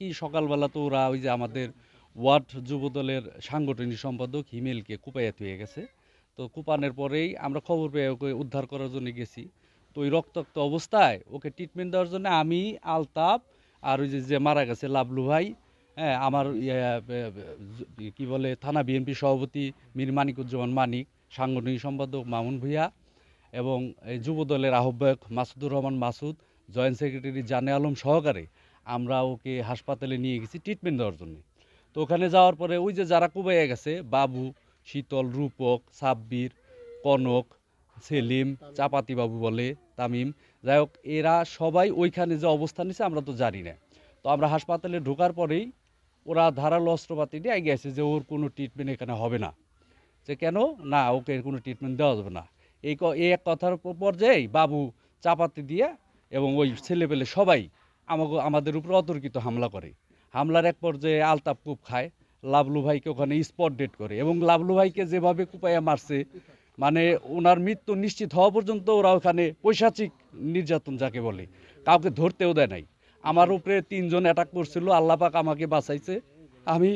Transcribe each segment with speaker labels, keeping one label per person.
Speaker 1: কি সকালবেলা তো ওরা ওই যে আমাদের ওয়ার্ড যুবদলের সাংগঠনিক সম্পাদক হিমেলকে কুপাইয়া হয়ে গেছে। তো কুপানের পরেই আমরা খবর পেয়ে ওকে উদ্ধার করার জন্য গেছি। তো ওই রক্তাক্ত অবস্থায় ওকে ট্রিটমেন্ট দেওয়ার জন্য আমি আলতাপ আর ওই যে মারা গেছে লাবলু ভাই হ্যাঁ আমার কি বলে, থানা বিএনপি সভাপতি মীর মানিকুজ্জামান মানিক, সাংগঠনিক সম্পাদক মামুন ভূঁইয়া এবং যুবদলের আহ্বায়ক মাসুদুর রহমান মাসুদ, জয়েন্ট সেক্রেটারি জানে আলম সহকারে আমরা ওকে হাসপাতালে নিয়ে গেছি ট্রিটমেন্ট দেওয়ার জন্য। তো ওখানে যাওয়ার পরে ওই যে যারা কুবাইয়া গেছে, বাবু, শীতল, রূপক, সাব্বির, কনক, সেলিম, চাপাতি বাবু বলে, তামিম, যাই হোক, এরা সবাই ওইখানে যে অবস্থান নিছে আমরা তো জানি না। তো আমরা হাসপাতালে ঢোকার পরেই ওরা ধারালো অস্ত্রপাতি দিয়ে গেছে যে ওর কোনো ট্রিটমেন্ট এখানে হবে না। যে কেন? না, ওকে কোনো ট্রিটমেন্ট দেওয়া যাবে না। এই এক কথার প- পর্যায়েই বাবু চাপাতি দিয়ে এবং ওই ছেলেপেলে সবাই আমাকে আমাদের উপর অতর্কিত হামলা করে। হামলার এক পর্যায়ে আলতাপ কূপ খায়, লাবলু ভাইকে ওখানে স্পট ডেট করে এবং লাবলু ভাইকে যেভাবে কুপাইয়া মারছে মানে ওনার মৃত্যু নিশ্চিত হওয়া পর্যন্ত ওরা ওখানে পৈশাচিক নির্যাতন যাকে বলে, কাউকে ধরতেও দেয় নাই। আমার উপরে তিনজন অ্যাটাক করছিল আল্লাপাক আমাকে বাঁচাইছে। আমি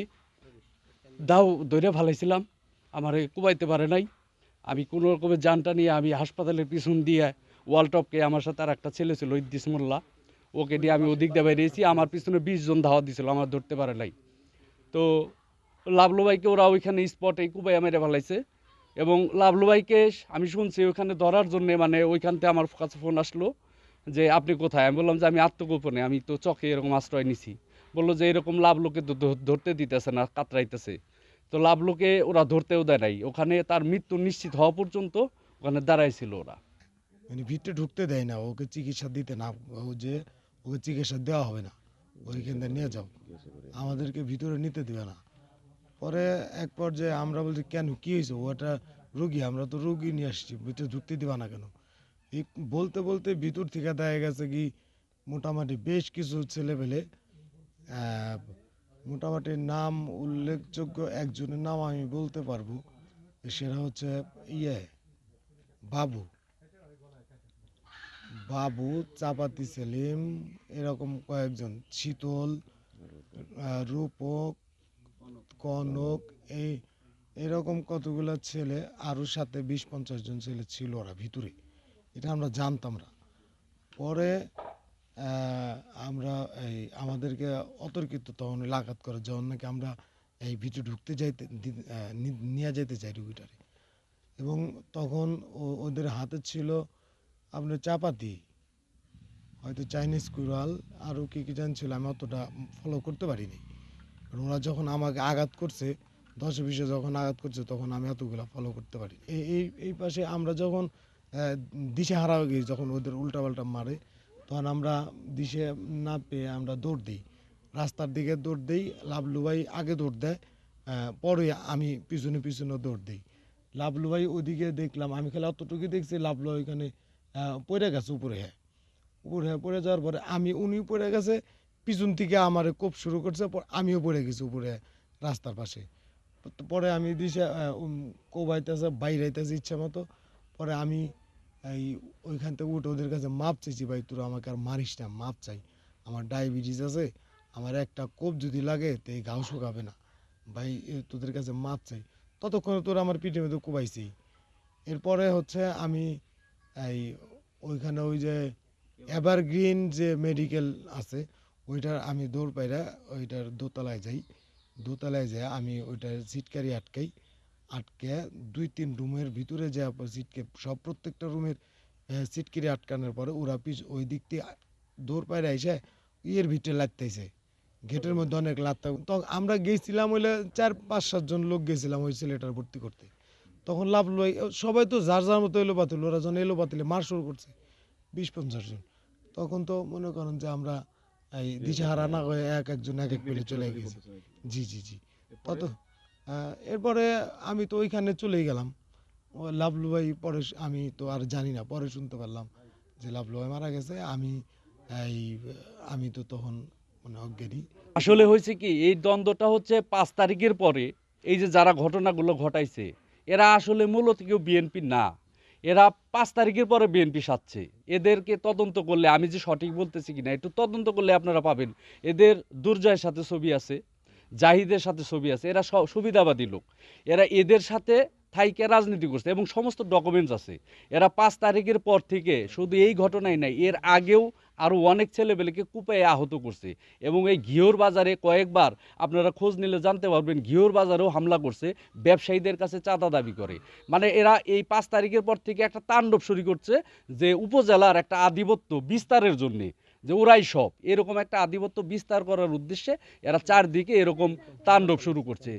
Speaker 1: দাও ধরে ভালাইছিলাম আমারে কুবাইতে পারে নাই। আমি কোনো রকমের জানটা নিয়ে আমি হাসপাতালের পিছন দিয়ে ওয়ার্ল্ড ওয়ালটপকে আমার সাথে আর একটা ছেলে ছিল ইদ্দিস মোল্লা। ওকে দিয়ে আমি ওদিক দিয়ে বেরিয়েছি, আমার পিছনে বিশ জন ধাওয়া দিছিল, আমার ধরতে পারে নাই। তো লাভলু ভাইকে ওরা ওইখানে স্পটে কুবাইয়া মেরে ফেলাইছে এবং লাভলু ভাইকে আমি শুনছি ওইখানে ধরার জন্য মানে ওইখান থেকে আমার কাছে ফোন আসলো যে, আপনি কোথায়? আমি বললাম যে, আমি আত্মগোপনে, আমি তো চকে এরকম আশ্রয় নিছি। বলল যে, এরকম লাভলুকে ধরতে দিতেছে না, কাতরাইতেছে। তো লাভলুকে ওরা ধরতেও দেয় নাই। ওখানে তার মৃত্যু নিশ্চিত হওয়া পর্যন্ত ওখানে দাঁড়াইছিল ওরা।
Speaker 2: মানে ভিতরে ঢুকতে দেয় না, ওকে চিকিৎসা দিতে না, ও যে ওকে চিকিৎসা দেওয়া হবে না। ওইখান নিয়ে যাও। আমাদেরকে ভিতরে নিতে দেবে না। পরে এক পর্যায়ে আমরা বলছি, কেন? কি হয়েছে? ওটা রুগী, আমরা তো রুগী নিয়ে আসছি। ভিতরে ঢুকতে দিবা না কেন? বলতে বলতে ভিতর থেকে দেখা গেছে কি, মোটামুটি বেশ কিছু ছেলেপেলে মোটামুটি নাম উল্লেখযোগ্য একজনের নাম আমি বলতে পারব। সেটা হচ্ছে ইয়ে বাবু। বাবু, চাপাতি সেলিম, এরকম কয়েকজন। শীতল রূপক, কনক, এই, এরকম কতগুলো ছেলে আরও সাথে বিশ পঞ্চাশ জন ছেলে ছিল ওরা ভিতরে। এটা আমরা জানতাম না। পরে আমরা এই আমাদেরকে অতর্কিত তখন লাগাত করে, যখন নাকি আমরা এই ভিতরে ঢুকতে যাইতে নিয়ে যেতে চাই রুগীটারে। এবং তখন ওদের হাতে ছিল আপনার চাপাতি হয়তো চাইনিজ কুড়াল আরও কী কী জানছিল আমি অতটা ফলো করতে পারিনি। কারণ ওরা যখন আমাকে আঘাত করছে, দশে বিশে যখন আঘাত করছে, তখন আমি এতগুলো ফলো করতে পারি এই এই পাশে আমরা যখন দিশে হারা গেছি, যখন ওদের উল্টাপাল্টা মারে, তখন আমরা দিশে না পেয়ে আমরা দৌড় দিই। রাস্তার দিকে দৌড় দিই লাভলু ভাই আগে দৌড় দেয় পরে আমি পিছনে পিছনে দৌড় দিই। লাভলু ভাই ওদিকে দেখলাম, আমি খেলে অতটুকু দেখছি লাভলু ওইখানে পড়ে গেছে উপরে হ্যাঁ। উপরে হ্যাঁ পড়ে যাওয়ার পরে আমি উনি পড়ে গেছে, পিছন থেকে আমার কোপ শুরু করছে, পর- আমিও পড়ে গেছি উপরে রাস্তার পাশে। পরে আমি দিশে কোবাইতেছে, বাইরাইতেছে ইচ্ছা মতো। পরে আমি এই ওইখান থেকে উঠে ওদের কাছে মাপ চাইছি, ভাই, তোরা আমাকে আর মারিস না, মাপ চাই। আমার ডায়াবেটিস আছে, আমার একটা কোপ যদি লাগে, তো এই ঘাও শুকাবে না। ভাই তোদের কাছে মাপ চাই। ততক্ষণে তোরা আমার পিঠে মধ্যে কোবাইছি। এরপরে হচ্ছে আমি এই ওইখানে ওই যে এভারগ্রিন যে মেডিকেল আছে, ওইটার আমি দৌড় পাইরা ওইটার দোতলায় যাই। দোতলায় যাই আমি ওইটার সিটকারি আটকাই। আটকে দুই তিন রুমের ভিতরে যে সিটকে সব প্রত্যেকটা রুমের সিটকিরি আটকানোর পরে ওরা পিছ ওই দিক দিয়ে দৌড় পাইরা এসে ইয়ের ভিতরে লাগতেছে। গেটের মধ্যে অনেক লাগতে তো আমরা গেছিলাম হইলে চার পাঁচ সাতজন লোক গেছিলাম ওই ছেলেটার ভর্তি করতে। তখন লাভ লই সবাই তো যার যার মতো এলো বাতিল ওরা যখন এলো বাতিলে মার শুরু করছে বিশ পঞ্চাশ জন। তখন তো মনে করেন যে আমরা এই দিশাহারা না হয়ে এক একজন এক এক মিলে চলে গেছি। জি জি জি। তত এরপরে আমি তো ওইখানে চলেই গেলাম। ও লাভলু ভাই পরে শ- আমি তো আর জানি না পরে শুনতে পারলাম যে লাভলু ভাই মারা গেছে আমি এই আমি তো তখন মানে অজ্ঞানী।
Speaker 1: আসলে হয়েছে কি এই দ্বন্দ্বটা হচ্ছে পাঁচ তারিখের পরে এই যে যারা ঘটনাগুলো ঘটাইছে এরা আসলে মূলত কেউ বিএনপি না। এরা পাঁচ তারিখের পরে বিএনপি সাচ্ছে এদেরকে তদন্ত করলে, আমি যে সঠিক বলতেছি কিনা, একটু তদন্ত করলে আপনারা পাবেন। এদের দুর্জয়ের সাথে ছবি আছে, জাহিদের সাথে ছবি আছে, এরা সব সুবিধাবাদী লোক। এরা এদের সাথে থাইকে রাজনীতি করছে এবং সমস্ত ডকুমেন্টস আছে। এরা পাঁচ তারিখের পর থেকে শুধু এই ঘটনাই নাই, এর আগেও আরও অনেক ছেলেবেলেকে কুপায় আহত করছে। এবং এই ঘিওর বাজারে কয়েকবার আপনারা খোঁজ নিলে জানতে পারবেন, ঘিওর বাজারেও হামলা করছে, ব্যবসায়ীদের কাছে চাঁদা দাবি করে। মানে এরা এই পাঁচ তারিখের পর থেকে একটা তাণ্ডব শুরু করছে যে উপজেলার একটা আধিপত্য বিস্তারের জন্যে, যে ওরাই সব। এরকম একটা আধিপত্য বিস্তার করার উদ্দেশ্যে এরা চারদিকে এরকম তাণ্ডব শুরু করছে।